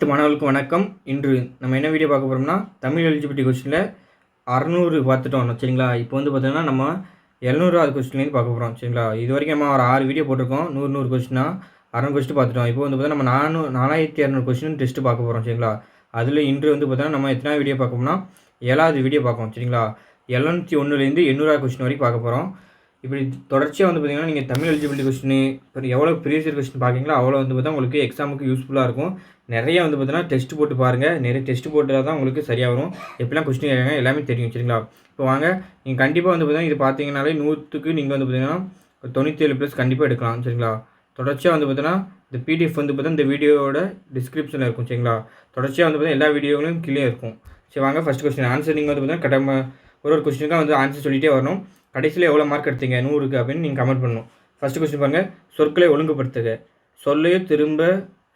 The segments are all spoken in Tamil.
அனைத்து மாணவர்களுக்கும் வணக்கம். இன்று நம்ம என்ன வீடியோ பார்க்க போகிறோம்னா தமிழ் எலிஜிபிலிட்டி கொஸ்டினில் அறநூறு பார்த்துட்டோம். சரிங்களா? இப்போ வந்து பார்த்தோம்னா நம்ம எழுநூறாவது கொஸ்டின்லேருந்து பார்க்க போகிறோம் சரிங்களா? இது வரைக்கும் நம்ம ஒரு ஆறு வீடியோ போட்டிருக்கோம். நூறு நூறு கொஸ்டினா அறநூறு கொஸ்டின் பார்த்துட்டோம். இப்போ வந்து பார்த்தா நம்ம நானூ நாலாயிரத்தி இரநூறு கொஸ்டின் டெஸ்ட்டு பார்க்க போகிறோம் சரிங்களா? அதில் இன்று வந்து பார்த்தோன்னா நம்ம எத்தனை வீடியோ பார்க்கணும்னா ஏழாவது வீடியோ பார்க்கோம் சரிங்களா? எழுநூற்றி ஒன்றுலேருந்து எண்ணூறாவது கொஸ்டின் வரைக்கும் பார்க்க போகிறோம் இப்படி தொடர்ச்சியாக வந்து பார்த்தீங்கன்னா நீங்கள் தமிழ் எலிஜிபிலிட்டி கொஸ்டின் இப்போ எவ்வளோ ப்ரீவியஸ் கொஸ்டின் பார்க்கீங்களோ அவ்வளோ வந்து பார்த்தா உங்களுக்கு எக்ஸாமுக்கு யூஸ்ஃபுல்லாக இருக்கும். நிறைய வந்து பார்த்தீங்கன்னா டெஸ்ட் போட்டு பாருங்கள் நிறைய டெஸ்ட் போட்டால் தான் உங்களுக்கு சரியாக வரும். எப்படிலாம் கொஸ்டின் கேட்காங்க எல்லாமே தெரியும் சரிங்களா? இப்போ வாங்க. நீங்கள் கண்டிப்பாக வந்து பார்த்தீங்கன்னா இது பார்த்தீங்கனாலே நூற்றுக்கு நீங்கள் வந்து பார்த்தீங்கன்னா ஒரு தொண்ணூற்றேழு ப்ளஸ் கண்டிப்பாக எடுக்கலாம் சரிங்களா? தொடர்ச்சியாக வந்து பார்த்தீங்கன்னா இந்த பிடிஎஃப் வந்து பார்த்தீங்கன்னா இந்த வீடியோவோட டிஸ்கிரிப்ஷனில் இருக்கும் சரிங்களா? தொடர்ச்சியாக வந்து பார்த்தீங்கன்னா எல்லா வீடியோகளும் கீழே இருக்கும். சரி வாங்க. ஃபஸ்ட் கொஸ்டின் ஆன்சர் நீங்கள் வந்து பார்த்தீங்கன்னா கட்டாயமாக ஒரு ஒரு கொஸ்டினுக்காக வந்து ஆன்சர் சொல்லிகிட்டே வரணும். கடைசியில் எவ்வளோ மார்க் எடுத்தீங்க? நூறுக்கு அப்படின்னு நீங்கள் கமெண்ட் பண்ணணும். ஃபஸ்ட் கொஸ்டின் பாருங்கள் சொற்களை ஒழுங்குபடுத்துக. சொல்லையோ திரும்ப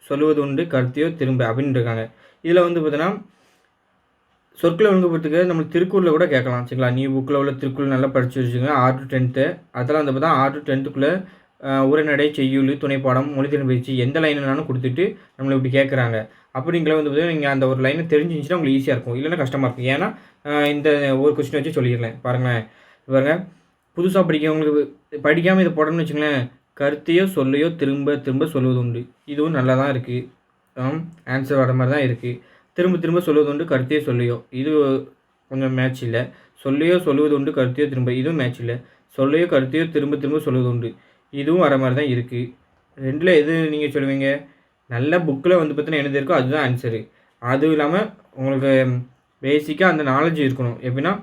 சொல்லுவது உண்டு கருத்தையோ திரும்ப அப்படின்னு இருக்காங்க. இதில் வந்து பார்த்தீங்கன்னா சொற்களை ஒழுங்குபடுத்துக்க நம்ம திருக்குறளில் கூட கேட்கலாம் சரிங்களா? நீ புக்கில் உள்ள திருக்குறள் நல்லா படித்து வச்சுக்கோங்க. ஆறு டு டென்த்து அதெல்லாம் வந்து பார்த்தா ஆறு டு டென்த்துக்குள்ளே உரைநடை செய்யுள் துணைப்பாடம் மொழித்திறன் பயிற்சி எந்த லைனாலும் கொடுத்துட்டு நம்மளை இப்படி கேட்குறாங்க அப்படிங்கிற வந்து பார்த்தீங்கன்னா நீங்கள் அந்த ஒரு லைனை தெரிஞ்சிருந்துச்சுன்னா உங்களுக்கு ஈஸியாக இருக்கும். இல்லைன்னா கஷ்டமாக இருக்கும். ஏன்னா இந்த ஒரு கொஸ்டின் வச்சு சொல்லிடலாம் பாருங்களேன். பாருங்கள் புதுசாக படிக்கிறவங்களுக்கு படிக்காமல் இதை போடணும்னு வச்சுங்களேன் கருத்தையோ சொல்லையோ திரும்ப திரும்ப சொல்வது உண்டு இதுவும் நல்லா தான் இருக்குது ஆன்சர் வர மாதிரி தான் இருக்குது திரும்ப திரும்ப சொல்வது உண்டு கருத்தையோ சொல்லையோ. இது கொஞ்சம் மேட்ச் இல்லை. சொல்லையோ சொல்லுவது உண்டு கருத்தையோ திரும்ப இதுவும் மேட்ச் இல்லை. சொல்லையோ கருத்தையோ திரும்ப திரும்ப சொல்வது உண்டு இதுவும் வர மாதிரி தான் இருக்குது ரெண்டில் எது நீங்கள் சொல்லுவீங்க? நல்ல புக்கில் வந்து பார்த்தீங்கன்னா என்ன இருக்கோ அதுதான் ஆன்சரு அதுவும் இல்லாமல் உங்களுக்கு பேசிக்காக அந்த நாலேஜ் இருக்கணும். எப்படின்னா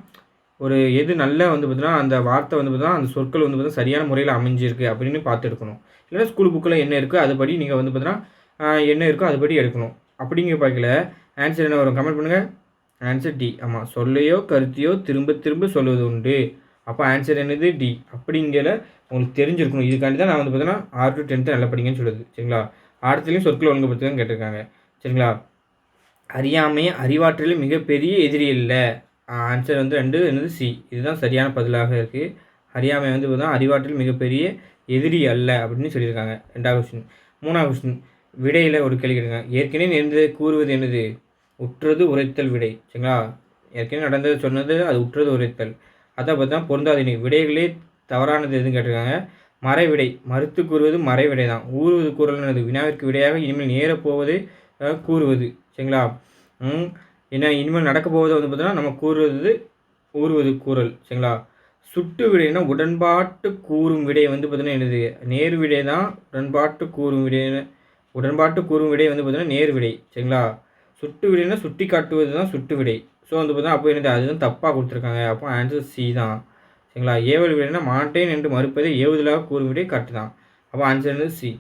ஒரு எது நல்ல வந்து பார்த்தீங்கன்னா அந்த வார்த்தை வந்து பார்த்தீங்கன்னா அந்த சொற்கள் வந்து பார்த்தீங்கன்னா சரியான முறையில் அமைஞ்சிருக்கு அப்படின்னு பார்த்து எடுக்கணும். இல்லைன்னா ஸ்கூல் புக்கில் என்ன இருக்கோ அதுபடி நீங்கள் வந்து பார்த்தீங்கன்னா என்ன இருக்கோ அதுபடி எடுக்கணும். அப்படிங்கிற பார்க்கல ஆன்சர் என்ன வரும்? கமெண்ட் பண்ணுங்கள் ஆன்சர் டி ஆமாம் சொல்லையோ கருத்தையோ திரும்ப திரும்ப சொல்வது உண்டு. அப்போ ஆன்சர் என்னது? டி அப்படிங்கிற உங்களுக்கு தெரிஞ்சிருக்கணும். இதுக்காண்டி தான் நான் வந்து பார்த்தீங்கன்னா ஆறு டு டென்த்து நல்லா படிங்கன்னு சொல்லுது. சரிங்களா? ஆடத்துலேயும் சொற்கள் ஒழுங்குபடுத்துதான் கேட்டிருக்காங்க. சரிங்களா? அறியாமை அறிவாற்றலில் மிகப்பெரிய எதிரி இல்லை. ஆன்சர் வந்து ரெண்டு என்னது சி. இதுதான் சரியான பதிலாக இருக்குது அறியாமை வந்து பார்த்தா அறிவாற்றல் மிகப்பெரிய எதிரி அல்ல அப்படின்னு சொல்லியிருக்காங்க. ரெண்டாவது கொஸ்டின் மூணாவது கொஸ்டின் விடையில் ஒரு கேள்வி கேட்டிருக்காங்க ஏற்கனவே நேர்ந்தது கூறுவது என்னது? உற்றது உரைத்தல் விடை. சரிங்களா? ஏற்கனவே நடந்தது சொன்னது அது உற்றது உரைத்தல். அதை பார்த்தா பொருந்தாது. இன்றைக்கி விடைகளே தவறானது எதுன்னு கேட்டிருக்காங்க. மறைவிடை. மறுத்து கூறுவது மறைவிடை தான் ஊறுவது கூறல் என்னது? வினாவிற்கு விடையாக இனிமேல் நேரப்போவது கூறுவது. சரிங்களா? ஏன்னா இனிமேல் நடக்க போவதை வந்து பார்த்தோன்னா நம்ம கூறுவது ஊறுவது கூறல் சரிங்களா? சுட்டு விடைனா உடன்பாட்டு கூறும் விடை வந்து பார்த்தீங்கன்னா என்னது? நேர் விடை தான் உடன்பாட்டு கூறும் விடை உடன்பாட்டு கூறும் விடை வந்து பார்த்தீங்கன்னா நேர் விடை சரிங்களா? சுட்டு விடைனா சுட்டி காட்டுவது தான் சுட்டு விடை. ஸோ வந்து பார்த்தோன்னா அப்போ என்னது? அதுதான் தப்பாக கொடுத்துருக்காங்க. அப்போ ஆன்சர் சி தான் சரிங்களா? ஏவல் விடைனா மாட்டேன் என்று மறுப்பதை ஏவுதலாக கூறும் விடை கரெக்டு தான். அப்போ ஆன்சர் வந்து சி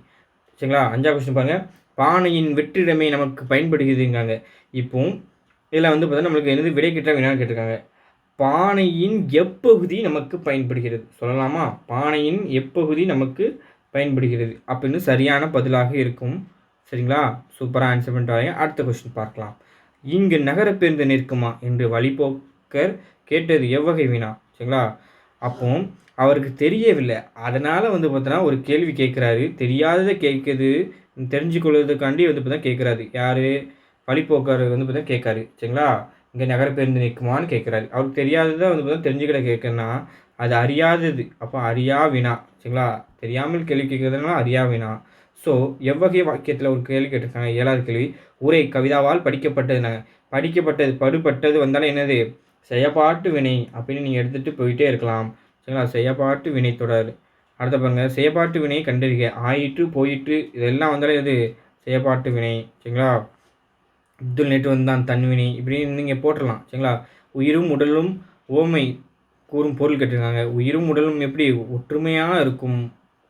சரிங்களா? அஞ்சாவது கொஸ்டின் பாருங்கள் பானையின் வெற்றிடமே நமக்கு பயன்படுகிறதுங்காங்க இப்போ இதில் வந்து பார்த்தீங்கன்னா நம்மளுக்கு என்னது விடை கிட்ட வினான்னு கேட்டிருக்காங்க. பானையின் எப்பகுதி நமக்கு பயன்படுகிறது. சொல்லலாமா? பானையின் எப்பகுதி நமக்கு பயன்படுகிறது. அப்படின்னு சரியான பதிலாக இருக்கும். சரிங்களா? சூப்பராக ஆன்சர் பண்ணுறாங்க அடுத்த கொஸ்டின் பார்க்கலாம். இங்கு நகர பேருந்து நிற்குமா? என்று வழிபோக்கர் கேட்டது எவ்வகை வினா. சரிங்களா? அப்போ அவருக்கு தெரியவில்லை. அதனால் வந்து பார்த்தோன்னா ஒரு கேள்வி கேட்குறாரு. தெரியாததை கேட்குது. தெரிஞ்சுக்கொள்வதற்காண்டி வந்து பார்த்தா கேட்குறாரு. யார்? வழிபோக்கர் வந்து பார்த்தா கேட்காரு. சரிங்களா? இங்கே நகர பேருந்து நிற்குமான்னு கேட்குறாரு. அவருக்கு தெரியாததை வந்து பார்த்தா தெரிஞ்சுக்கிட கேட்கணும்னா அது அறியாதது. அப்போ அறியா வினா. சரிங்களா? தெரியாமல் கேள்வி கேட்குறதுனால அறியா வினா. ஸோ எவ்வகை வாக்கியத்தில் ஒரு கேள்வி கேட்டிருக்காங்க? ஏழாவது கேள்வி. உரை கவிதாவால் படிக்கப்பட்டதுனாங்க படிக்கப்பட்டது படுபட்டது வந்தாலும் என்னது? செயப்பாட்டு வினை அப்படின்னு நீங்கள் எடுத்துகிட்டு போயிட்டே இருக்கலாம். சரிங்களா? செயப்பாட்டு வினை தொடர் அடுத்த பாருங்க. செயப்பாட்டு வினை கண்டறிக. ஆயிற்று போயிற்று. இதெல்லாம் வந்தாலும் எது செயப்பாட்டு வினை. சரிங்களா? அப்துல் நேற்று வந்தான் தன்வினி. இப்படின்னு நீங்கள் போட்டுடலாம் சரிங்களா? உயிரும் உடலும் ஓமை கூறும் பொருள் கேட்டிருக்காங்க. உயிரும் உடலும் எப்படி ஒற்றுமையாக இருக்கும்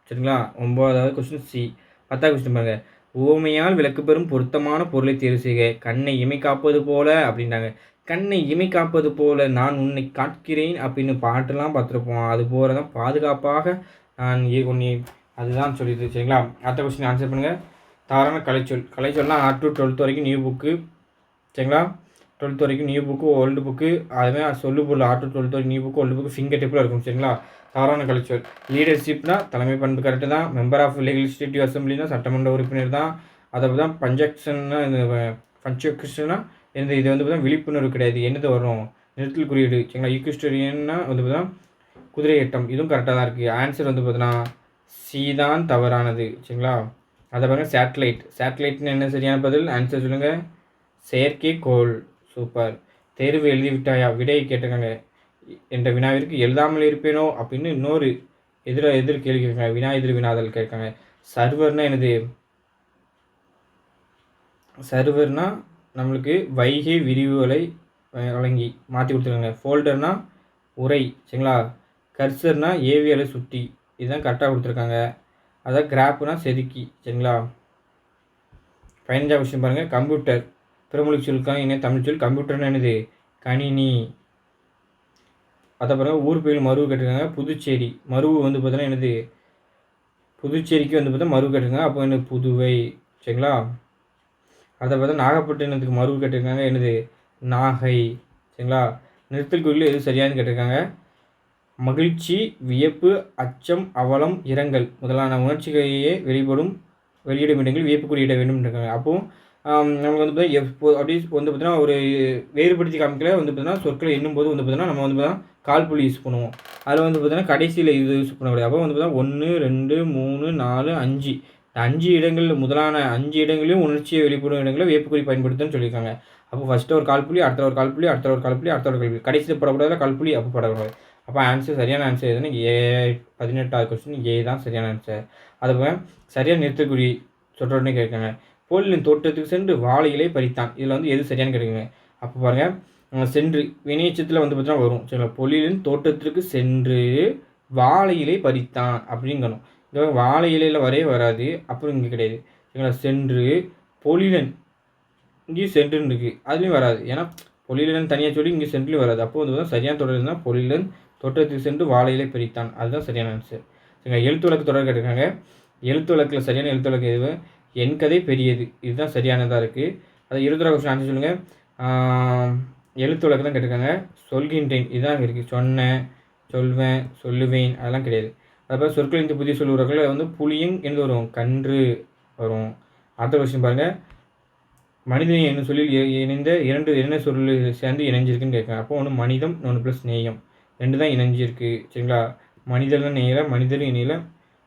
சரிங்களா? ஒன்பதாவது கொஸ்டின் சி பத்தாவது கொஸ்டின் பாருங்கள் ஓமையால் விளக்கு பெறும் பொருத்தமான பொருளை தேர்வு செய்க. கண்ணை இமை காப்பது போல அப்படின்றாங்க. கண்ணை இமை காப்பது போல நான் உன்னை காட்கிறேன் அப்படின்னு பாட்டெல்லாம் பார்த்துருப்போம். அது போல தான் பாதுகாப்பாக நான் உன்னை அதுதான் சொல்லிது சரிங்களா? அடுத்த கொஸ்டின் ஆன்சர் பண்ணுங்கள் சாதாரண கலைச்சொல். கலைச்சொல்லாம் ஆர் டு டுவெல்த் வரைக்கும் நியூ புக்கு சரிங்களா? டுவெல்த் வரைக்கும் நியூ புக்கு ஓல்டு புக்கு அதுவே சொல்லு பொருள் ஆர் டு டுவெல்த் வரைக்கும் new book old book finger டிப்பில் இருக்கும் சரிங்களா? சாதாரண கலைச்சொல். லீடர்ஷிப்னா தலைமை பண்பு கரெக்டு தான். மெம்பர் ஆஃப் லெகிஸ்லேட்டிவ் அசம்பிளினா சட்டமன்ற உறுப்பினர் தான். அதை தான் பஞ்சக்ஷன்னா இந்த பஞ்சக்ஷனா இந்த இது வந்து பார்த்தா விழிப்புணர்வு கிடையாது. என்னது வரும்? நிறுத்தல் குறியீடு. சரிங்களா? ஈக்குஸ்டரியன்னா வந்து பார்த்தா குதிரையட்டம் இதுவும் கரெக்டாக தான் இருக்குது ஆன்சர் வந்து பார்த்தீங்கன்னா சி தான் தவறானது. சரிங்களா? அதை பாருங்கள் சேட்டலைட் சேட்டலைட்னு என்ன சரியான பதில்? ஆன்சர் சொல்லுங்கள் செயற்கைக்கோள் சூப்பர் தேர்வு எழுதி விட்டாயா விடையை கேட்டிருக்காங்க. என்ற வினாவிற்கு எழுதாமல் இருப்பேனோ? அப்படின்னு இன்னொரு எதிர எதிர் கேள்வி கேட்காங்க வினா எதிர் வினாதல் கேட்காங்க சர்வர்னா என்னது? சர்வர்னா நம்மளுக்கு வைகை விரிவுகளை வழங்கி மாற்றி கொடுத்துருக்காங்க. ஃபோல்டர்னா உரை சரிங்களா? கர்சர்னா ஏவியலை சுட்டி. இதுதான் கரெக்டாக கொடுத்துருக்காங்க. அதாவது கிராப்புனா செதுக்கி சரிங்களா? பதினஞ்சாம் விஷயம் பாருங்கள் கம்ப்யூட்டர் பிறமொழி சொல்லுக்காங்க என்ன தமிழ் சொல் கம்ப்யூட்டர்னு என்னது? கணினி. அதை பாருங்கள் ஊர் பேர் மருவு கேட்டிருக்காங்க. புதுச்சேரி. மருவு வந்து பார்த்தோன்னா என்னது? புதுச்சேரிக்கு வந்து பார்த்தா மருவு கேட்டிருக்காங்க. அப்போ என்ன புதுவை சரிங்களா? அதை பார்த்தா நாகப்பட்டினத்துக்கு மருவு கேட்டிருக்காங்க. என்னது? நாகை சரிங்களா? நிறுத்தல் குறியில் எது சரியானு கேட்டிருக்காங்க. மகிழ்ச்சி வியப்பு அச்சம் அவலம் இரங்கல் முதலான உணர்ச்சிகளையே வெளிப்படும் வெளியிடும் இடங்கள் வியப்பு குறியிட வேண்டும் இருக்காங்க. அப்போது நமக்கு வந்து பார்த்தீங்கன்னா எப்போ அப்படி வந்து பார்த்தீங்கன்னா ஒரு வேறுபடுத்தி காமிக்கல வந்து பார்த்தீங்கன்னா சொற்களை எண்ணும்போது வந்து பார்த்தீங்கன்னா நம்ம வந்து பார்த்தீங்கன்னா கால்புள்ளி யூஸ் பண்ணுவோம். அதில் வந்து பார்த்தீங்கன்னா கடைசியில் இது யூஸ் பண்ணக்கூடாது அப்போ வந்து பார்த்தீங்கன்னா ஒன்று ரெண்டு மூணு நாலு அஞ்சு. அஞ்சு இடங்கள் முதலான அஞ்சு இடங்களையும் உணர்ச்சியை வெளிப்படும் இடங்களில் வேப்புக்குறி பயன்படுத்துன்னு சொல்லியிருக்காங்க. அப்போ ஃபஸ்ட்டு ஒரு கால்புள்ளி அடுத்த ஒரு கால்புள்ளி அடுத்த ஒரு கால்புள்ளி அடுத்த ஒரு கால்புள்ளி கடைசியில் படக்கூடாது கால்புள்ளி அப்போ படக்கூடாது. அப்போ ஆன்சர் சரியான ஆன்சர் எதுனா ஏ பதினெட்டாவது கொஸ்டின் ஏ தான் சரியான ஆன்சர் அதுபோல் சரியான நிறுத்தக்குறி சொல்கிறோன்னு கேட்குறாங்க. போலின் தோட்டத்துக்கு சென்று வாழையிலே பறித்தான். இதில் வந்து எது சரியானு கேட்குங்க அப்போ பாருங்கள் சென்று வினையச்சத்தில் வந்து பார்த்தீங்கன்னா வரும். சரிங்களா? பொலிலின் தோட்டத்திற்கு சென்று வாழையிலே பறித்தான் அப்படிங்கணும். இந்த வாழை இலையில் வரவே வராது. அப்புறம் இங்கே கிடையாது. சரிங்களா? சென்று பொலிலன் இங்கேயும் சென்றுன்னு இருக்குது அதுலேயும் வராது. ஏன்னா பொலிலன் தனியாக சொல்லி இங்கே சென்றுலையும் வராது. அப்போ வந்து சரியான தொடர் இருந்தால் பொலிலன் தோட்டத்துக்கு சென்று வாழையிலே பிரித்தான். அதுதான் சரியான ஆன்சர் சரிங்க எழுத்து வழக்கு தொடர் கேட்டிருக்காங்க. எழுத்து வழக்கில் சரியான எழுத்து வழக்கு எது? என் கதை பெரியது. இதுதான் சரியானதாக இருக்குது அதை இருபத்தொரு கொஸ்டின் ஆன்சர் சொல்லுங்கள் எழுத்து வழக்கு தான் கேட்டிருக்காங்க. சொல்கின்றேன். இதுதான் இருக்குது சொன்னேன் சொல்வேன் சொல்லுவேன். அதெல்லாம் கிடையாது. அதுபோல் சொற்கள் இந்த புதிய சொல் உறவுகளில் வந்து புளியும் என்று வரும். கன்று வரும். அடுத்த கொஸ்டின் பாருங்கள் மனிதன் என்ன சொல்லில் இணைந்த இரண்டு என்ன சொல் சேர்ந்து இணைஞ்சிருக்குன்னு கேட்குறேன் அப்போ ஒன்று மனிதம் ஒன்று ப்ளஸ் நேயம். ரெண்டு தான் இணைஞ்சிருக்கு சரிங்களா? மனிதன் நேயல மனிதரும் இணையில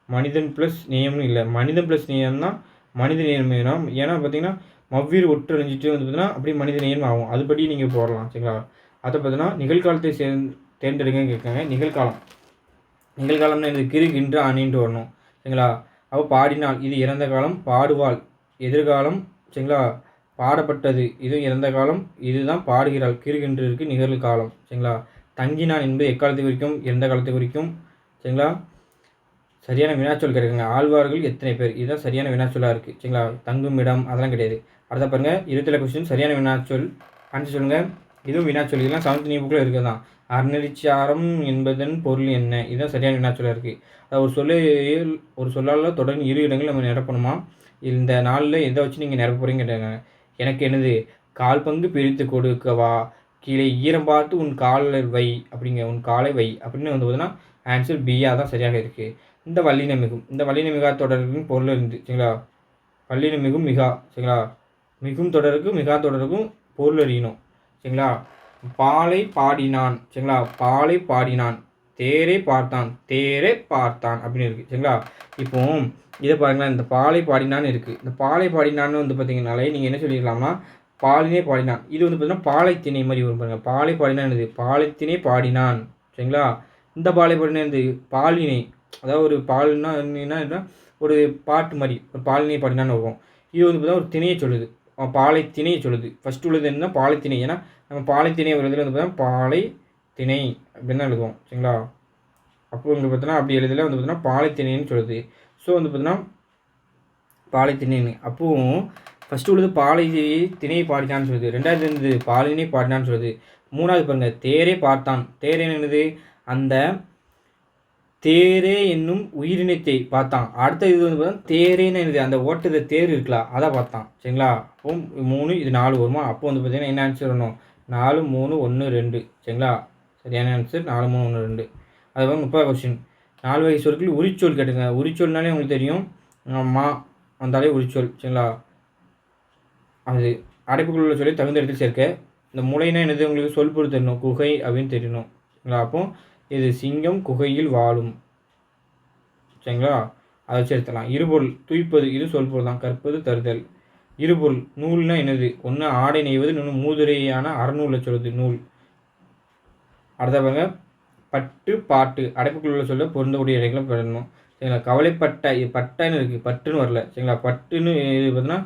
மனிதன் ப்ளஸ் நேயம்னு இல்லை. மனிதன் ப்ளஸ் நேயம் தான் மனித நேயம் வேணும். ஏன்னா பார்த்தீங்கன்னா மவ்வீர் ஒற்று அழிஞ்சிட்டு வந்து பார்த்தீங்கன்னா அப்படியே மனித நேயம் ஆகும். அதுபடி நீங்கள் போடலாம் சரிங்களா? அதை பார்த்தீங்கன்னா நிகழ்காலத்தை சே தேர்ந்தெடுங்கன்னு கேட்காங்க நிகழ்காலம். நிகழ்காலம்னா இது கிரு கின்று அணின்ட்டு வரணும் சரிங்களா? அப்போ பாடினால் இது இறந்த காலம் பாடுவாள். எதிர்காலம் சரிங்களா? பாடப்பட்டது இது இறந்த காலம் இதுதான் பாடுகிறாள். கிருகின்று இருக்குது நிகழ்காலம் சரிங்களா? தங்கினான் என்பது எக்காலத்தை குறிக்கும்? எந்த காலத்தை குறிக்கும்? சரிங்களா? சரியான வினாச்சொல் கிடைக்குங்க ஆழ்வார்கள் எத்தனை பேர்? இதுதான் சரியான வினாச்சொல்லாக இருக்குது சரிங்களா? தங்கும் இடம் அதெல்லாம் கிடையாது. அடுத்த பாருங்கள் இருபத்தேழு கொஸ்டின் சரியான வினாச்சொல். ஆன்சர் சொல்லுங்கள் இதுவும் வினாச்சொல். இதெல்லாம் செவன்த் நியூ புக்கில் இருக்குது தான். அறநெறிச்சாரம் என்பதன் பொருள் என்ன? இதுதான் சரியான வினாச்சொல்லாக இருக்குது அதாவது ஒரு சொல்ல ஒரு சொல்லால் தொடர்ந்து இரு இடங்கள் நம்ம நிரப்பணுமா? இந்த நாளில் எதை வச்சு நீங்கள் நிரப்ப போகிறீங்க எனக்கு என்னது? கால் பங்கு பிரித்து கொடுக்கவா? கீழே ஈரம் பார்த்து உன் காலில் வை அப்படிங்க உன் காலை வை அப்படின்னு வந்து பார்த்தீங்கன்னா ஆன்சர் பியாக தான் சரியாக இருக்குது இந்த வல்லின மிகும் இந்த வல்லின மிகா தொடருக்கும் பொருள் இருந்து சரிங்களா? வல்லின மிகும் மிகா சரிங்களா? மிகும் தொடருக்கும் மிகா தொடருக்கும் பொருள் அறியணும் சரிங்களா? பாலை பாடினான் சரிங்களா? பாலை பாடினான் தேரே பார்த்தான் தேரே பார்த்தான் அப்படின்னு இருக்குது சரிங்களா? இப்போ இதை பாருங்களேன் இந்த பாலை பாடினான்னு இருக்குது இந்த பாலை பாடினான்னு வந்து பார்த்தீங்கனாலே நீங்கள் என்ன சொல்லிடலாம்னா பாலினே பாடினான். இது வந்து பார்த்தீங்கன்னா பாலைத்திணை மாதிரி வரும் பாருங்கள் பாலை பாடினான் இது பாலைத்தினை பாடினான். சரிங்களா? இந்த பாலை பாடினா இது பாலினை. அதாவது ஒரு பால்னா என்ன? ஒரு பாட்டு மாதிரி. ஒரு பாலினை பாடினான்னு வரும். இது வந்து பார்த்தீங்கன்னா ஒரு திணையை சொல்லுது. பாலை திணையை சொல்லுது. ஃபஸ்ட்டு உள்ளது என்ன பாலை திணை ஏன்னா நம்ம பாலை திணை ஒரு இதில் வந்து பார்த்தீங்கன்னா பாலை திணை அப்படின்னு தான் எழுதுவோம். சரிங்களா? அப்போ வந்து பார்த்தோன்னா அப்படி எழுதல வந்து பார்த்தீங்கன்னா பாலை திணைன்னு சொல்லுது. ஸோ வந்து பார்த்தீங்கன்னா பாலை திணைன்னு அப்போவும் ஃபஸ்ட்டு உள்ளது பாலை திணையை பாடினான்னு சொல்லுது. ரெண்டாவது இருந்தது பாலினை பாடினான்னு சொல்லுது. மூணாவது பாருங்கள் தேரே பார்த்தான். தேரே என்னது? அந்த தேரே என்னும் உயிரினத்தை பார்த்தான். அடுத்த இது வந்து பார்த்தா தேரேன்னு என்னது? அந்த ஓட்டத்தை தேர் இருக்கலாம் அதை பார்த்தான். சரிங்களா? அப்போ மூணு இது நாலு வருமா? அப்போ வந்து பார்த்தீங்கன்னா என்ன ஆன்சர் வரணும்? நாலு மூணு ஒன்று ரெண்டு. சரிங்களா? சரியான ஆன்சர் நாலு மூணு ஒன்று ரெண்டு. அதுக்கப்புறம் முப்பது கொஸ்டின் நாலு வகை சொற்கள் உரிச்சொல் கேட்டுங்க உரிச்சொல்னாலே உங்களுக்கு தெரியும் மா வந்தாலே உரிச்சொல். சரிங்களா? அது அடைப்புக்குள்ள சொல்லி தகுந்த இடத்தில் சேர்க்க இந்த முளைனா என்னது உங்களுக்கு சொல் பொருள் தெரியணும் குகை அப்படின்னு தெரியணும். சரிங்களா? அப்போ இது சிங்கம் குகையில் வாழும். சரிங்களா? அதை சேர்த்தலாம் இருபொருள் துய்ப்பது இது சொல் பொருள் தான். கற்பது தருதல். இருபொருள் நூல்னா என்னது? ஒன்று ஆடை நெய்வது இன்னொன்று மூதுரையான அறநூலில் சொல்லுது நூல். அடுத்த பாருங்க. பட்டு பாட்டு. அடைப்புக்குள்ள சொல்ல பொருந்தக்கூடிய இடைகளை பெறணும். சரிங்களா? கவலைப்பட்ட இது பட்டன்னு இருக்குது பட்டுன்னு வரல. சரிங்களா? பட்டுன்னு இது பார்த்தீங்கன்னா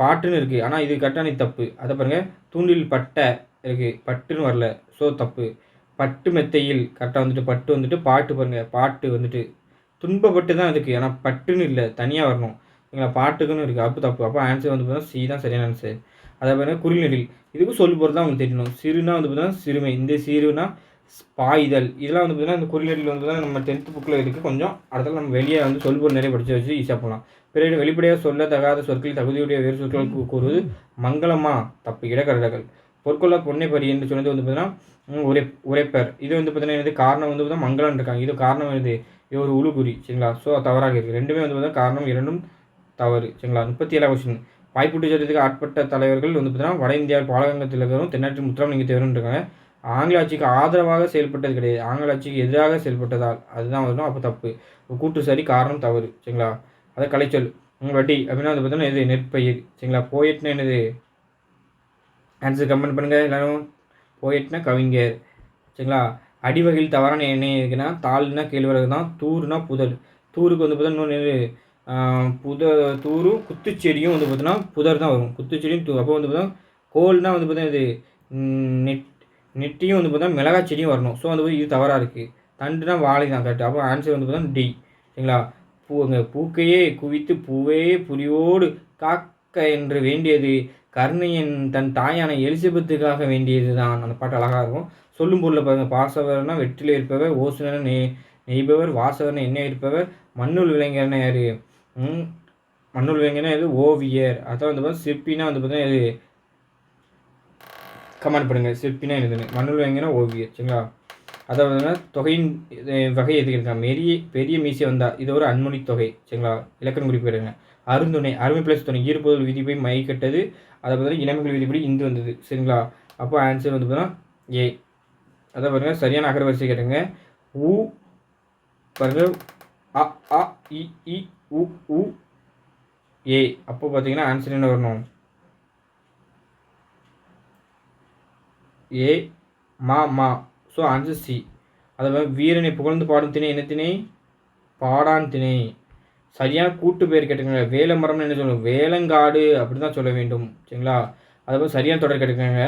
பாட்டுன்னு இருக்குது ஆனால் இது கரெக்டான தப்பு. அதை பாருங்கள் தூண்டில் பட்டை இருக்குது பட்டுன்னு வரல. ஸோ தப்பு. பட்டு மெத்தையில் கரெக்டாக வந்துட்டு பட்டு வந்துட்டு பாட்டு பாருங்கள் பாட்டு வந்துட்டு. துன்பப்பட்டு தான் இருக்குது ஆனால் பட்டுன்னு இல்லை. தனியாக வரணும். எங்களை பாட்டுக்குன்னு இருக்குது அப்போ தப்பு. அப்போ ஆன்சர் வந்து பார்த்தீங்கன்னா சி தான் சரியான ஆன்சர் அதை பாருங்கள் குறிநெடில் இதுக்கும் சொல்லு போகிறது தான் உங்களுக்கு தெரியணும். சிறுனா வந்து பார்த்தீங்கன்னா சிறுமை. இந்த சிறுனா பாய்தல். இதெல்லாம் வந்து பார்த்திங்கன்னா இந்த குறிநெடில் வந்து தான் நம்ம டென்த்து புக்கில் இருக்குது கொஞ்சம் அடுத்தது நம்ம வெளியே வந்து சொல்பொருள் நிறைய படித்து வச்சு ஈஸியாக போகலாம் பிறகு வெளிப்படையாக சொல்ல தகாத சொற்கள் தகுதியுடைய வேறு சொற்கள் கூறுவது மங்களமா தப்பு இடக்கரடர்கள் பொற்கொள்ள பொன்னை பறி என்று சொன்னது வந்து பார்த்தீங்கன்னா உரை உரைப்பர். இது வந்து பார்த்தீங்கன்னா என்னது? காரணம் வந்து பார்த்தீங்கன்னா மங்களம் இருக்காங்க. இது காரணம் என்னது? இது ஒரு உழுகுறி சரிங்களா? ஸோ தவறாக இருக்குது ரெண்டுமே வந்து பார்த்தீங்கன்னா காரணம் இரண்டும் தவறு சரிங்களா? முப்பத்தி ஏழாம் கொஸ்டின் வாய்ப்புட்டு சட்டத்துக்கு ஆட்பட்ட தலைவர்கள் வந்து பார்த்தீங்கன்னா வட இந்தியாவில் பாலகங்கத்தில் இருக்கிறவங்க தென்னாட்டில் முத்துராமலிங்க தேவரும் இருக்காங்க. ஆங்கிலாட்சிக்கு ஆதரவாக செயல்பட்டது கிடையாது. ஆங்கிலாட்சிக்கு எதிராக செயல்பட்டதால் அதுதான் வரணும் அப்போ தப்பு. கூட்டு சரி காரணம் தவறு. சரிங்களா? அதை கலைச்சொல். உங்கள் வட்டி அப்படின்னா வந்து பார்த்தீங்கன்னா இது நெற்பயிர். சரிங்களா? போயட்னா என்னது? ஆன்சர் கமெண்ட் பண்ணுங்கள் எல்லோரும். போயிட்னா கவிஞர். சரிங்களா? அடிவகையில் தவறான எண்ணெய் இருக்குன்னா தாள்னா கேழ்வரகு தான் தூறுனா புதர் தூருக்கு வந்து பார்த்தோன்னா இன்னொன்று புத தூரும் குத்துச்செடியும் வந்து பார்த்தோன்னா புதர் தான் வரும். குத்துச்செடியும் தூ அப்போ வந்து பார்த்தோன்னா கோல்னால் வந்து பார்த்தீங்கன்னா இது நெட் நெட்டியும் வந்து பார்த்தீங்கன்னா மிளகாய் செடியும் வரணும். ஸோ வந்து இது தவறாக இருக்குது தண்டுனா வாழை தான் கரெக்ட் அப்போ ஆன்சர் வந்து பார்த்தீங்கன்னா டி சரிங்களா? பூ அங்கே பூக்கையே குவித்து பூவே புலியோடு காக்க என்று வேண்டியது கர்ணையன் தன் தாயான எலிசபெத்துக்காக வேண்டியது தான் அந்த பாட்டு அழகாக இருக்கும். சொல்லும் பொருளை பாருங்கள் பாசவர்னா வெற்றில இருப்பவர் ஓசுனர் நெய் நெய்பவர் வாசவர்னு என்ன இருப்பவர் மண்ணுள் விளைஞர்னா யார்? மண்ணுள் விளைஞர்னா எது? ஓவியர். அதான் வந்து பார்த்தா சிற்பினா வந்து பார்த்தீங்கன்னா கமெண்ட் பண்ணுங்கள் சிற்பினா எழுதுங்க. மண்ணுள் வாங்கினா ஓவியம் சரிங்களா? அதாவது தொகையின் வகை எதுக்கிருக்காங்க மெரிய பெரிய மீசை வந்தால் இது ஒரு அன்மொழி தொகை சரிங்களா? இலக்கணம் குறிப்பிடுங்க அருந்துணை அருமை பிளஸ் துணை ஈர்ப்பொருள் விதிப்பை மை கட்டது அதை பார்த்தீங்கன்னா இளமைகள் விதிப்படி இந்து வந்தது சரிங்களா? அப்போ ஆன்சர் வந்து பார்த்தீங்கன்னா ஏ அதை பாருங்கள் சரியான அகரவரிசை கேட்டுங்க. உ பாருங்க. அ ஆ இ இ உ உ ஏ. அப்போ பார்த்தீங்கன்னா ஆன்சர் என்ன வரணும்? ஏ மா மா. ஸோ ஆன்சர் சி அதே வீரனை புகழ்ந்து பாடும் திணை என்ன திணை? பாடான் திணை. சரியான கூட்டு பேர் கேட்டுக்கங்க வேலமரம்னு என்ன சொல்லணும் வேலங்காடு அப்படி தான் சொல்ல வேண்டும். சரிங்களா? அதுபோல் சரியான தொடர் கேட்டுக்கங்க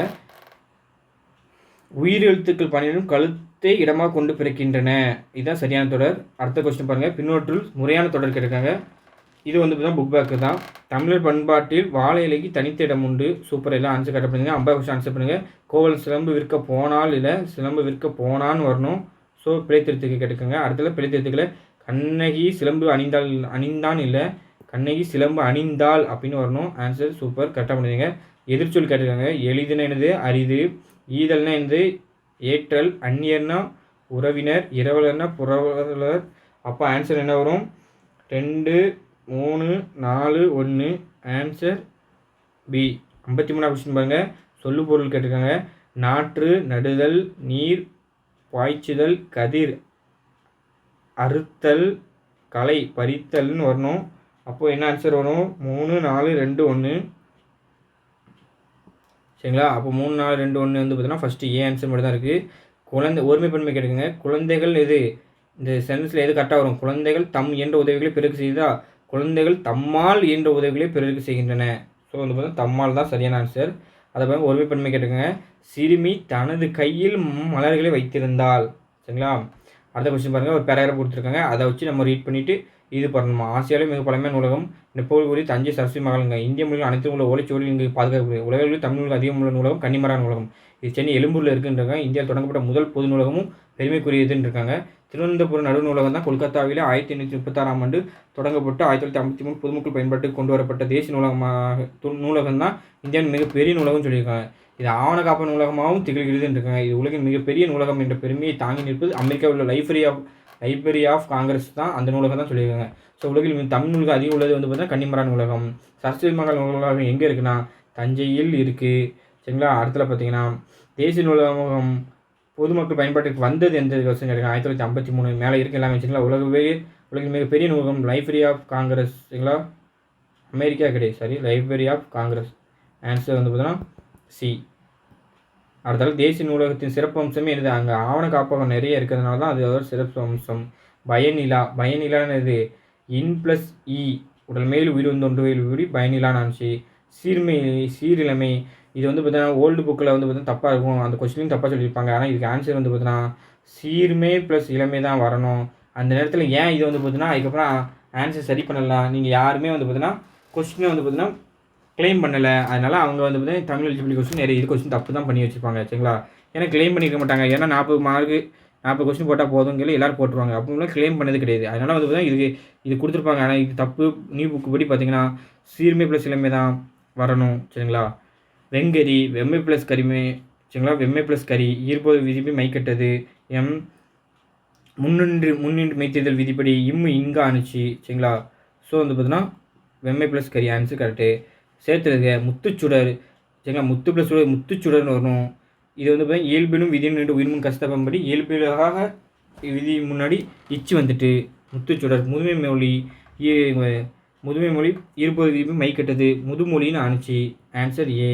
உயிர் எழுத்துக்கள் பணியிலும் கழுத்தை இடமாக கொண்டு பிறக்கின்றன. இதுதான் சரியான தொடர். அடுத்த கொஸ்டின் பாருங்கள் பின்னோற்றில் முறையான தொடர் கேட்டிருக்காங்க. இது வந்து புக் பேக்கு தான். தமிழர் பண்பாட்டில் வாழை இலைக்கு தனித்த இடம் உண்டு. சூப்பர் எல்லாம் ஆன்சர் கரெக்ட் பண்ணுங்க ஐம்பது கொஸ்டின் ஆன்சர் பண்ணுங்கள் கோவல் சிலம்பு விற்க போனால் இல்லை சிலம்பு விற்க போனான்னு வரணும். ஸோ பிழைத்திருத்துக்கு கேட்டுக்கோங்க. அடுத்தது பிழைத்திருத்துக்களை கண்ணகி சிலம்பு அணிந்தால் அணிந்தான் இல்லை கண்ணகி சிலம்பு அணிந்தாள் அப்படின்னு வரணும். ஆன்சர் சூப்பர் கரெக்டாக பண்ணுவீங்க எதிர்ச்சொல் கேட்டிருக்காங்க எளிதுன்னு என்னது அரிது. ஈதல்னா என்னது ஏற்றல் அந்நியர்னா உறவினர் இரவலர்னா புறவலர். அப்போ ஆன்சர் என்ன வரும்? ரெண்டு மூணு நாலு ஒன்று ஆன்சர் பி ஐம்பத்தி மூணாவது கொஸ்டின் பாருங்கள் சொல்லு பொருள் கேட்டிருக்காங்க. நாற்று நடுதல் நீர் பாய்ச்சுதல் கதிர் அறுத்தல் கலை பறித்தல்னு வரணும். அப்போது என்ன ஆன்சர் வரும்? மூணு நாலு ரெண்டு ஒன்று சரிங்களா? அப்போ மூணு நாலு ரெண்டு ஒன்று வந்து பார்த்தீங்கன்னா ஃபஸ்ட்டு ஏ ஆன்சர் மட்டும் தான் இருக்குது குழந்தை ஒருமைப்பன்மை கேட்டுக்கோங்க குழந்தைகள் எது? இந்த சென்டென்ஸில் எது கரெக்டாக வரும்? குழந்தைகள் தம் என்ற உதவிகளை பிறகு செய்தால் குழந்தைகள் தம்மால் இயன்ற உதவிகளை பிறருக்கு செய்கின்றன. ஸோ வந்து பார்த்தீங்கன்னா தம்மால் தான் சரியான ஆன்சர் அதை பாருங்க ஒருமைப்பன்மை கேட்டுக்கோங்க. சிறுமி தனது கையில் மலர்களை வைத்திருந்தால் சரிங்களா? அடுத்த கொஸ்டின் பாருங்கள் ஒரு பேராகிராஃப் கொடுத்துருக்காங்க. அதை வச்சு நம்ம ரீட் பண்ணிவிட்டு இது பண்ணணுமா? ஆசியாவிலே மிக பழமையான நூலகம் நெப்போல் கூறி தஞ்சை சரஸ்வதி மகளுங்க இந்திய மொழிகள் அனைத்து உள்ள ஓலைச்சுவடில் இங்கு பாதுகாக்கப்படுகிறது உலகில் தமிழ் அதிகம் உள்ள நூலகம் கன்னிமரா நூலகம் இது சென்னை எழும்பூரில் இருக்குன்றாங்க இந்தியாவில் தொடங்கப்பட்ட முதல் பொது நூலகமும் பெருமைக்குரியதுன்னு இருக்காங்க திருவனந்தபுரம் நடு நூலகம் தான் கொல்கத்தாவில் ஆயிரத்தி எண்ணூற்றி முப்பத்தாறாம் ஆண்டு தொடங்கப்பட்டு ஆயிரத்தி தொள்ளாயிரத்தி ஐம்பத்தி மூணு பொதுமக்கள் பயன்பாட்டுக்கு கொண்டு வரப்பட்ட தேசிய நூலகமாக நூலகம் தான் இந்தியாவின் மிகப்பெரிய நூலகம் சொல்லியிருக்காங்க. இது ஆவண காப்பு நூலகமாகவும் திகழ்கிறது இருக்காங்க. இது உலகின் மிகப்பெரிய நூலகம் என்ற பெருமையை தாங்கி நிற்பது அமெரிக்காவில் உள்ள library of library of Congress தான் அந்த நூலகம் தான் சொல்லியிருக்காங்க. ஸோ உலகில் தமிழ் நூலகம் அதிகம் உள்ளது வந்து பார்த்தீங்கன்னா கன்னிமரா நூலகம். சரஸ்வதி மகள் நூலகம் எங்கே இருக்குன்னா தஞ்சையில் இருக்குது சரிங்களா? அடுத்தல பார்த்தீங்கன்னா தேசிய நூலகம் பொதுமக்கள் பயன்பாட்டுக்கு வந்தது எந்த வருஷம் கேட்குறாங்க ஆயிரத்தி தொள்ளாயிரத்தி ஐம்பத்தி மூணு மேலே இருக்கு எல்லாமே வச்சுங்களா? உலகவே உலகின் மிகப்பெரிய நூலகம் லைப்ரரி ஆஃப் காங்கிரஸ்ங்களா அமெரிக்கா கிடையாது sorry library of Congress answer வந்து பார்த்தீங்கன்னா சி அடுத்தாலும் தேசிய நூலகத்தின் சிறப்பு அம்சமே என்னது? அங்கே ஆவண காப்பகம் நிறைய இருக்கிறதுனால தான் அது ஒரு சிறப்பு அம்சம். பயனிலா பயனிலான்னு இது இன் ப்ளஸ் இ உடல் மேல் உயிர் வந்து ஒன்று உயிர் பயனிலான்னு ஆனிச்சு சீர்மை சீரிழமை இது வந்து பார்த்தீங்கன்னா ஓல்டு புக்கில் வந்து பார்த்தீங்கன்னா தப்பாக இருக்கும். அந்த கொஸ்டினும் தப்பாக சொல்லியிருப்பாங்க. ஆனால் இதுக்கு ஆன்சர் வந்து பார்த்தீங்கன்னா சீர்மை ப்ளஸ் இளமை தான் வரணும். அந்த நேரத்தில் ஏன் இது வந்து பார்த்தீங்கன்னா அதுக்கப்புறம் ஆன்சர் சரி பண்ணலாம் நீங்கள் யாருமே வந்து பார்த்தீங்கன்னா கொஸ்டினை வந்து பார்த்தீங்கன்னா க்ளைம் பண்ணலை. அதனால் அவங்க வந்து பார்த்தீங்கன்னா தமிழ் எலிஜிபிலிட்டி கொஸ்டின் நிறைய இது கொஸ்டின் தப்பு தான் பண்ணி வச்சுருப்பாங்க. சரிங்களா? ஏன்னா க்ளைம் பண்ணிக்க மாட்டாங்க. ஏன்னா நாற்பது மார்க்கு நாற்பது கொஸ்டின் போட்டால் போதும் சொல்லி எல்லோரும் போட்டுருவாங்க. அப்படிலாம் க்ளைம் பண்ணது கிடையாது. அதனால் வந்து பார்த்தீங்கன்னா இதுக்கு இது கொடுத்துருப்பாங்க. ஆனால் இது தப்பு. நியூ புக்கு படி பார்த்தீங்கன்னா சீர்மை ப்ளஸ் இளமை தான் வரணும். சரிங்களா? வெங்கரி வெம்மை ப்ளஸ் கரிமை சரிங்களா? வெம்மை ப்ளஸ் கரி ஈர்ப்பது விதிப்பை மைக்கட்டது எம் முன்னின்று முன்னின்று மெய்த்தேர்தல் விதிப்படி இம்மு இங்கா அனுச்சு சரிங்களா? ஸோ வந்து பார்த்தீங்கன்னா வெம்மை ப்ளஸ் கரி ஆன்சர் கரெக்டு சேர்த்துருக்க முத்துச்சுடர் சரிங்களா? முத்து ப்ளஸ் சுடர் முத்துச்சுடர்னு வரணும். இது வந்து பார்த்தீங்கன்னா இயல்பினும் விதி நின்று உயிர்முன் கஷ்டப்பம்படி இயல்பிலாக விதி முன்னாடி இச்சு வந்துட்டு. முத்துச்சுடர் முதுமை மொழி முதுமை மொழி இருப்பது விதிப்பு மைக்கட்டது முதுமொழின்னு ஆணுச்சு ஆன்சர் ஏ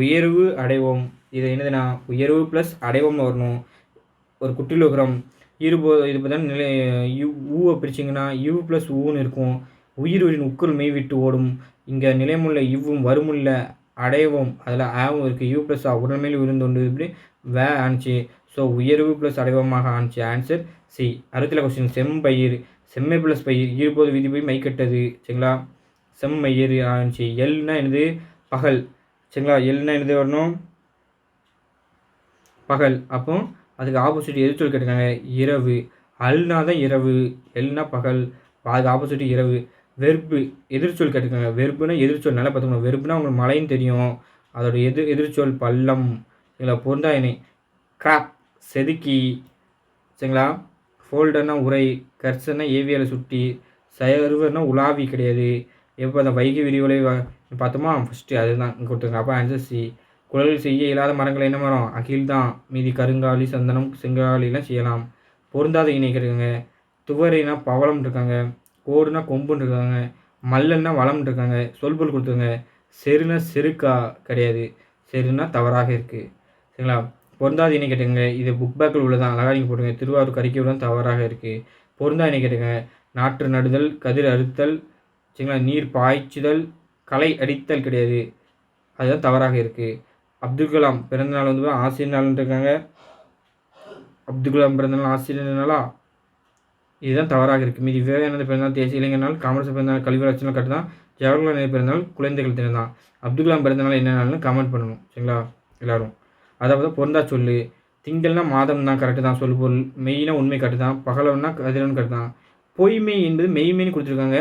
உயர்வு அடைவோம். இது என்னதுன்னா உயர்வு ப்ளஸ் அடைவோம்னு வரணும். ஒரு குட்டிலோகிரம் இருபோ இது நிலை யூ ஊவை பிரிச்சிங்கன்னா யூ ப்ளஸ் ஊன்னு இருக்கும். உயிரின் உக்குள் மெய் விட்டு ஓடும். இங்கே நிலைமுள்ள இவ்வும் வருமுள்ள அடைவோம். அதில் ஆவும் இருக்குது யூ ப்ளஸ் ஆ உடல்மையில் விருந்தொண்டு இப்படி வே ஆணுச்சு. ஸோ உயர்வு ப்ளஸ் அடைவமாக ஆணுச்சு. ஆன்சர் சி அறுபத்தில் கொஸ்டின் செம்பயிர். செம்மை ப்ளஸ் பயிர். இருபது விதி போய் மைக்கட்டது. சரிங்களா? செம்மயிர் ஆணுச்சு. எல்னா என்னது? பகல். சரிங்களா? எல்னா எழுதி வரணும்? பகல். அப்போ அதுக்கு ஆப்போசிட் எது சொல் கேட்டிருக்காங்க. இரவு. அல்னா தான் இரவு. எல்னா பகல். அதுக்கு ஆப்போசிட் இரவு. வெறுப்பு எதிர்ச்சொல் கேட்டிருக்காங்க. வெறுப்புனா எதிர்ச்சொல். நல்லா பார்த்துக்கணும். வெறுப்புனா உங்களுக்கு மழைன்னு தெரியும். அதோட எதிர் எதிர்ச்சொல் பள்ளம். சரிங்களா? பொருந்தா இணை கிராப் செதுக்கி. சரிங்களா? ஃபோல்டர்னா உரை. கர்சன்னா ஏவியால சுட்டி. சர்வர்னா உலாவி கிடையாது. எப்போ? அந்த வைகை விரிவலை வ- பார்த்தோமா ஃபஸ்ட்டு அதுதான் கொடுத்துருங்க அப்போ ஆன்சர் சி குழல் செய்ய இயலாத மரங்கள் என்ன மரம்? அகில் தான். மீதி கருங்காலி சந்தனம் செங்காலிலாம் செய்யலாம். பொருந்தாத இணை கிடைக்குங்க துவரைனா பவளம் இருக்காங்க. கோடுனா கொம்புன்னு இருக்காங்க. மல்லன்னா வளம் இருக்காங்க. சொல்பொருள் கொடுத்துருங்க செருனா செருக்கா கிடையாது. செருனா தவறாக இருக்குது சரிங்களா? பொருந்தாத இணை கேட்டுங்க இது புக் பேக்கில் உள்ளதான். அழகாக நீங்கள் போட்டுங்க திருவாரூர் கறிக்கையுடன் தவறாக இருக்குது பொருந்தா இணை கேட்டுங்க நாற்று நடுதல் கதிர் அறுத்தல் சரிங்களா? நீர் பாய்ச்சுதல் கலை அடித்தல் கிடையாது. அதுதான் தவறாக இருக்குது அப்துல் கலாம் பிறந்தநாள் வந்து ஆசிரியர் நாள்னு இருக்காங்க அப்துல் கலாம் பிறந்த நாள் ஆசிரியர் நாளா? இதுதான் தவறாக இருக்குது மீதி விவேகானந்த பிறந்தநாள் தேசிய இளைஞர் நாள் காமராஜர் பிறந்தநாள் கல்வி வளர்ச்சி கட்டு தான் ஜவஹர்லால் நேரு பிறந்தநாள் குழந்தைகள் தினம் தான் அப்துல் கலாம் பிறந்தநாள் என்ன நாள்னு கமெண்ட் பண்ணணும். சரிங்களா? எல்லோரும். அதாவது பொருந்தா சொல்லு. திங்கள்னா மாதம் தான் கரெக்டு தான் சொல்லு பொருள். மெய்னா உண்மை கரெக்டு தான் பகலவன்னா கதிரவன் கரெக்டு தான் பொய்மை என்பது மெய்மைன்னு கொடுத்துருக்காங்க.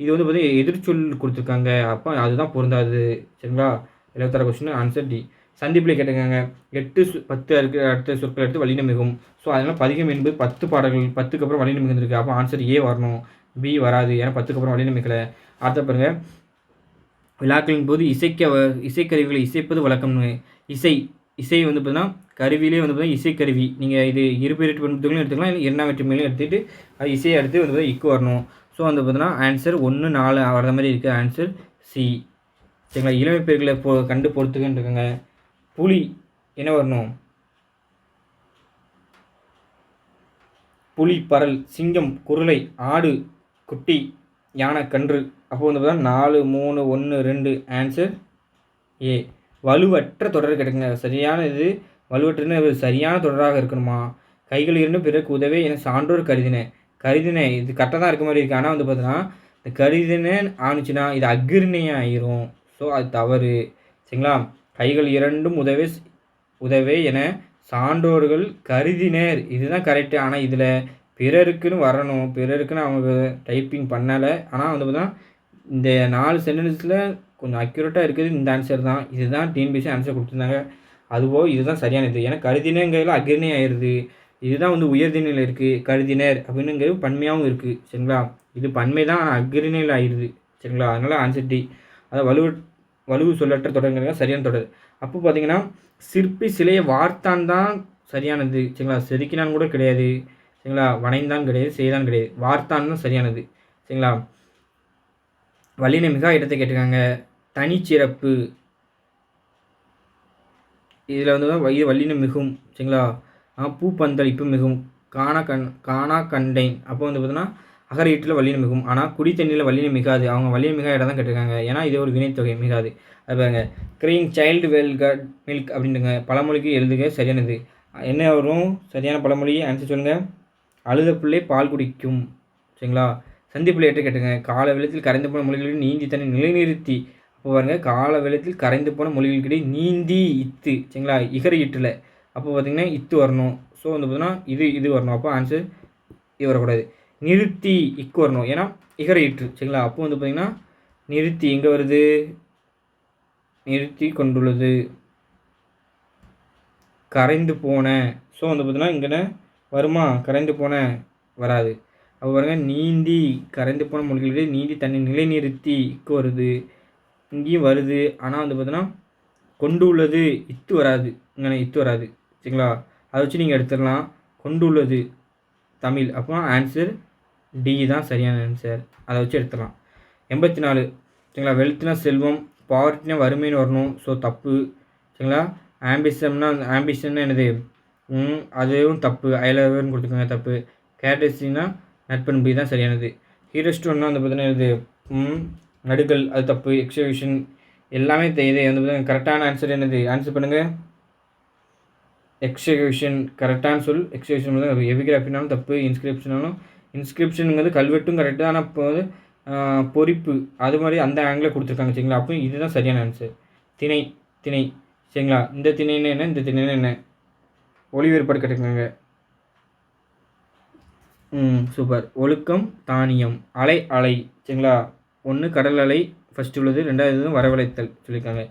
இது வந்து பார்த்தீங்கன்னா எதிர்ச்சொல் கொடுத்துருக்காங்க. அப்போ அதுதான் பொருந்தாது. சரிங்களா? எழுபத்தாறு கொஸ்டின் ஆன்சர் டி சந்திப்பில் கேட்டிருக்காங்க. எட்டு பத்து இருக்கிற அடுத்த சொற்கள் எடுத்து வலின மிகும் ஸோ அதனால் பதிகம் என்பது பத்து பாடல்கள் பத்துக்கு அப்புறம் வலின மிகுந்திருக்கு அப்போ ஆன்சர் ஏ வரணும். பி வராது. ஏன்னா பத்துக்கு அப்புறம் வலின மிகலை அடுத்த பாருங்க. விழாக்களின் போது இசைக்க வ- இசைக்கருவிகளை இசைப்பது வழக்கம்னு. இசை இசை வந்து பார்த்தீங்கன்னா கருவியிலே வந்து பார்த்தீங்கன்னா இசைக்கருவி. நீங்கள் இது இருபெருட்டு பண்புகளும் எடுத்துக்கலாம். இல்லை இரண்டாம் வெற்றி மேலும் எடுத்துகிட்டு அது இசையை எடுத்து வந்து பார்த்தீங்கன்னா இக்கு வரணும். ஸோ வந்து பார்த்தீங்கன்னா ஆன்சர் ஒன்று நாலு வர மாதிரி இருக்குது ஆன்சர் சி சரிங்களா? இளமை பெயர்களை பொ கண்டு பொறுத்துக்கன்னு இருக்காங்க புலி என்ன வரணும்? புலி பரல் சிங்கம் குருளை ஆடு குட்டி யானை கன்று. அப்போ வந்து பார்த்தா நாலு மூணு ஒன்று ரெண்டு ஆன்சர் ஏ வலுவற்ற தொடர் கிடைக்குங்க சரியான இது வலுவற்றுன்னு சரியான தொடராக இருக்கணுமா? கைகள் இருந்து பிறருக்கு உதவே என சான்றோர் கருதினேன் கருதினேன் இது கரெக்டாக தான் இருக்க மாதிரி இருக்குது ஆனால் வந்து பார்த்தீங்கன்னா இந்த கருதினேன் ஆணுச்சுன்னா இது அக்ரிணையாக ஆயிரும் ஸோ அது தவறு. சரிங்களா? கைகள் இரண்டும் உதவே உதவே என சான்றோர்கள் கருதினர். இதுதான் கரெக்டு ஆனால் இதில் பிறருக்குன்னு வரணும். பிறருக்குன்னு அவங்க டைப்பிங் பண்ணலை. ஆனால் வந்து பார்த்தா இந்த நாலு சென்டென்ஸில் கொஞ்சம் அக்யூரேட்டாக இருக்குது. இந்த ஆன்சர் தான். இதுதான் டிஎன்பிசி ஆன்சர் கொடுத்துருந்தாங்க. அதுவோ இதுதான் சரியானது. ஏன்னா கருதினங்கையில் அக்னி ஆயிடுது இதுதான் வந்து உயர்திணையில் இருக்குது கருதினர் அப்படின்னுங்கிறது பன்மையாகவும் இருக்குது சரிங்களா? இது பன்மை தான் ஆனால் அக்ரிணையில் ஆயிடுது சரிங்களா? அதனால் ஆன்சர் டி அதை வலுவ வலுவு சொல்லற்ற தொடருங்கிறங்க சரியான தொடர். அப்போ பார்த்தீங்கன்னா சிற்பி சிலையை வார்த்தான் தான் சரியானது சரிங்களா? செதுக்கினான் கூட கிடையாது சரிங்களா? வனைந்தான் கிடையாது செய்தான் கிடையாது வார்த்தான் தான் சரியானது சரிங்களா? வல்லின மிக இடத்தை கேட்டிருக்காங்க தனிச்சிறப்பு. இதில் வந்து தான் இது வல்லின மிகும் சரிங்களா? பூப்பந்தளிப்பு மிகும். காண கண் காணா கண்டேன். அப்போ வந்து பார்த்தீங்கன்னா அகர ஈட்டில் வல்லின மிகும். ஆனால் குடி தண்ணியில் வல்லினம் மிகாது. அவங்க வல்லினம் மிகா இடம் தான் கேட்டிருக்காங்க. ஏன்னா இது ஒரு வினைத்தொகை மிகாது. அது பாருங்க. க்ரீங் சைல்டு வெல்கட் மில்க் அப்படின்ட்டுங்க பழமொழிக்கு எழுதுக சரியானது. என்ன வரும்? சரியான பழமொழி? ஆன்சர் சொல்லுங்கள் அழுத பிள்ளை பால் குடிக்கும். சரிங்களா? சந்தி பிள்ளை கேட்டுங்க. கால வெள்ளத்தில் கரைந்து போன மொழிகளில் நீந்தி தன்னை நிலைநிறுத்தி. அப்போ பாருங்கள் கால வெள்ளத்தில் கரைந்து போன மொழிகளுக்கிடையே நீந்தி இத்து. சரிங்களா? இகர இட்டில் அப்போ பார்த்தீங்கன்னா இத்து வரணும். ஸோ வந்து பார்த்தீங்கன்னா இது இது வரணும். அப்போ ஆன்சர் இது வரக்கூடாது. நிறுத்தி இக்கு வரணும். ஏன்னா இகர இற்று. சரிங்களா? அப்போ வந்து பார்த்திங்கன்னா நிறுத்தி எங்கே வருது? நிறுத்தி கொண்டுள்ளது. கரைந்து போன. ஸோ வந்து பார்த்தீங்கன்னா இங்கே வருமா? கரைந்து போன. வராது. அப்போ பாருங்க நீந்தி கரைந்து போன மொழிகளிலே நீந்தி தன்னை நிலைநிறுத்தி இக்கு வருது. இங்கேயும் வருது. ஆனால் வந்து பார்த்தீங்கன்னா கொண்டு உள்ளது இத்து வராது. இங்கே இத்து வராது. சரிங்களா? அதை வச்சு நீங்கள் எடுத்துடலாம். கொண்டு உள்ளது தமிழ். அப்போ ஆன்சர் டி தான் சரியான ஆன்சர் அதை வச்சு எடுத்துடலாம். எண்பத்தி நாலு சரிங்களா? வெல்த்னா செல்வம் பாவர்ட்டினா வறுமைன்னு வரணும். ஸோ தப்பு. சரிங்களா? ஆம்பிஷன்னா ஆம்பிஷன்னா என்னது? அதுவும் தப்பு. அயலவர்னு கொடுத்துக்கோங்க தப்பு. கேரக்டரிஸ்டிக்னா நட்பண்பு தான் சரியானது. ஹீரோஸ்டோன்னா வந்து பார்த்தீங்கன்னா இது நடுக்கல் அது தப்பு. எக்ஸிபிஷன் எல்லாமே தெரியுது வந்து பார்த்தீங்கன்னா கரெக்டான ஆன்சர் என்னது? ஆன்சர் பண்ணுங்கள் எக்ஸிகியூஷன் கரெக்டான சொல். எக்ஸிகியூஷன் வந்து எவிகிராஃபினாலும் தப்பு இன்ஸ்கிரிப்ஷனாலும் இன்ஸ்கிரிப்ஷனுங்கிறது கல்வெட்டும் கரெக்டு ஆனால் இப்போ வந்து பொறிப்பு அது மாதிரி அந்த ஆங்கிளில் கொடுத்துருக்காங்க சரிங்களா? அப்போ இதுதான் சரியான ஆன்சர் திணை திணை சரிங்களா? இந்த திணைன்னு என்ன? இந்த திணைன்னு என்ன? ஒளி வேறுபாடு கேட்டுக்கோங்க ம் சூப்பர். ஒழுக்கம் தானியம் அலை அலை சரிங்களா? ஒன்று கடல் அலை ஃபஸ்ட்டு உள்ளது ரெண்டாவது வரவழைத்தல் சொல்லியிருக்காங்க.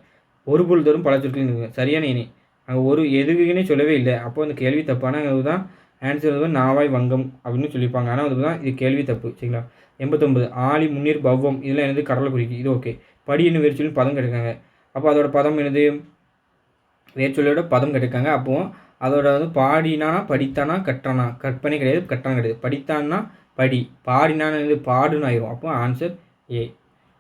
ஒரு பொருள் தரும் பல சொற்கள் சரியான இணை. அங்கே ஒரு எதுக்குன்னே சொல்லவே இல்லை. அப்போ அந்த கேள்வி தப்பான அதுதான் ஆன்சர் வந்து நாவாய் வங்கம் அப்படின்னு சொல்லியிருப்பாங்க. ஆனால் அது தான் இது கேள்வி தப்பு சரிங்களா? எண்பத்தொம்பது ஆலி முன்னீர் பவ்வம் இதெல்லாம் என்னது கடலை குறிக்கு. இது ஓகே படி என்ன வேறு சொல்லி பதம் கிடைக்காங்க அப்போ அதோட பதம் என்னது? வேர்ச்சொல்லியோட பதம் கிடைக்காங்க அப்போது அதோட வந்து பாடினானா படித்தானா கட்டானா? கற்பனை கிடையாது கட்டான கிடையாது. படித்தான்னா படி. பாடினான்னு பாடுன்னு ஆயிரும். அப்போ ஆன்சர் ஏ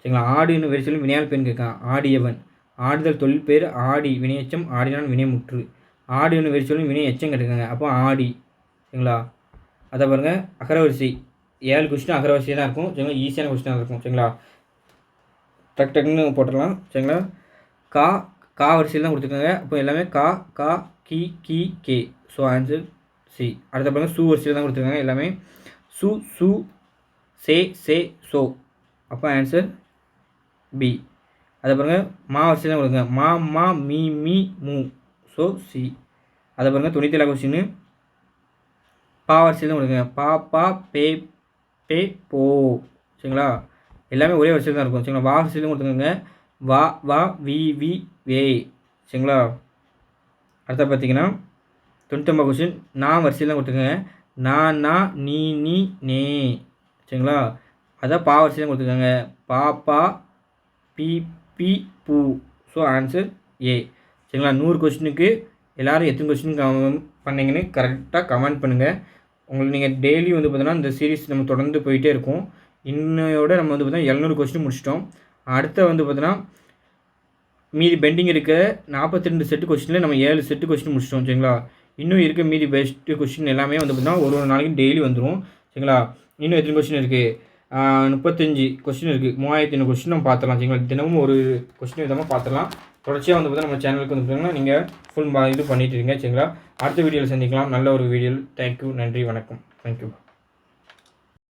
சரிங்களா? ஆடுன்னு வேறு வினையால் பெண் கேட்கான் ஆடியவன். ஆடுதல் தொழில் பேர் ஆடி வினையச்சம் ஆடினான் வினைமுற்று. ஆடுன்னு வேறு சொல்லி வினை எச்சம் கிடைக்குங்க அப்போ ஆடி சரிங்களா? அதை பாருங்கள் அகரவரிசை. ஏழு கொஸ்டின் அகரவரிசை தான் இருக்கும். சரிங்களா? ஈஸியான கொஸ்டினாக இருக்கும். சரிங்களா? டக் டக்குன்னு போட்டுடலாம். சரிங்களா? கா கா வரிசையில் தான் கொடுத்துருக்காங்க. அப்போ எல்லாமே கா கா கி கி கே. ஸோ ஆன்சர் சி அடுத்த பாருங்கள் சு வரிசையில் தான் கொடுத்துருக்காங்க எல்லாமே. சு சு சே சே சோ. அப்போ ஆன்சர் பி அதை பாருங்கள் மா வரிசையில் தான் கொடுங்க. மா மா மீ மீ மூ ஸோ சி. அதை பாருங்கள் தொண்ணூற்றி ஏழாவது கொஸ்டின் பா வரிசையில் தான் கொடுங்க. பா பா பே பே போ. சரிங்களா? எல்லாமே ஒரே வரிசையில் தான் இருக்கும். சரிங்களா? வா வரிசையிலும் கொடுத்துக்கோங்க. வா வா வி வி வே. சரிங்களா? அடுத்த பார்த்தீங்கன்னா தொண்ணூத்தொம்பது கொஸ்டின் நான் வரிசையில் தான் கொடுத்துக்கோங்க. நான் நா நீ நீ நே. சரிங்களா? அதான் பா வரிசையில் கொடுத்துக்கோங்க. பா பா பி பி பூ. ஸோ ஆன்சர் ஏ சரிங்களா? நூறு கொஸ்டினுக்கு எல்லோரும் எத்தனை கொஸ்டின் பண்ணீங்கன்னு கரெக்டாக கமெண்ட் பண்ணுங்கள் உங்களுக்கு நீங்கள் டெய்லி வந்து பார்த்தீங்கன்னா இந்த சீரீஸ் நம்ம தொடர்ந்து போயிட்டே இருக்கும். இன்னையோட நம்ம வந்து பார்த்தீங்கன்னா எழுநூறு கொஸ்டின் முடிச்சிட்டோம். அடுத்த வந்து பார்த்தீங்கன்னா மீதி பெண்டிங் இருக்க நாற்பத்தி ரெண்டு செட்டு கொஸ்டினில் நம்ம ஏழு செட்டு கொஸ்டின் முடிச்சிட்டோம். சரிங்களா? இன்னும் இருக்க மீதி பெஸ்ட்டு கொஸ்டின் எல்லாமே வந்து பார்த்தீங்கன்னா ஒரு ஒரு நாளைக்கு டெய்லி வந்துடும் சரிங்களா? இன்னும் எத்தனை கொஸ்டின் இருக்குது முப்பத்தஞ்சு கொஸ்டின் இருக்குது மூவாயிரத்தி ஐநூறு கொஸ்டின் நம்ம பார்த்துலாம் சரிங்களா? தினமும் ஒரு கொஸ்டின் விதமாக பார்த்துலாம் தொடர்ச்சியாக வந்து பார்த்தீங்கன்னா நம்ம சேனலுக்கு வந்து பார்த்தீங்கன்னா நீங்கள் ஃபுல் இது பண்ணிட்டு இருங்க சரிங்களா? அடுத்த வீடியோவில் சந்திக்கலாம். நல்ல ஒரு வீடியோ தேங்க்யூ நன்றி வணக்கம். தேங்க்யூ